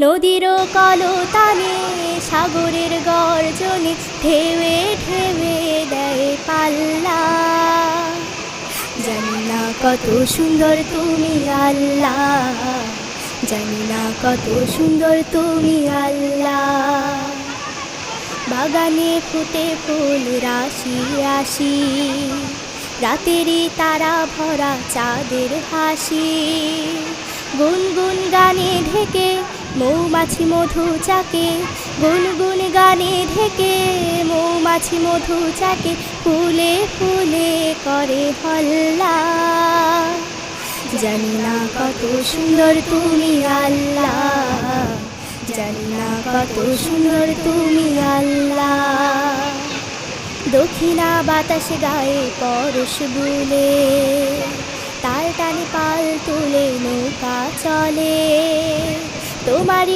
নদীর কলতানে সাগরের গর্জনে ঢেউে ঢেউে দেয় পাল্লা। জানি না কত সুন্দর তুমি আল্লাহ। জানি না কত সুন্দর তুমি আল্লাহ। বাগানে ফুটে ফুল, রাশি রাশি রাতেরই তারা ভরা চাঁদের হাসি। গুনগুন গানে ঢেকে মৌমাছি মধু চাকে, গুনগুন গানে ঢেকে, মৌমাছি মধু চাকে, ফুলে ফুলে করে হল্লা। জানি না কত সুন্দর তুমি আল্লাহ জানি না কত সুন্দর তুমি আল্লাহ দক্ষিণা বাতাস গায়ে পরশ বুলে তার টানে পাল তুলে নৌকা চলে। তোমারই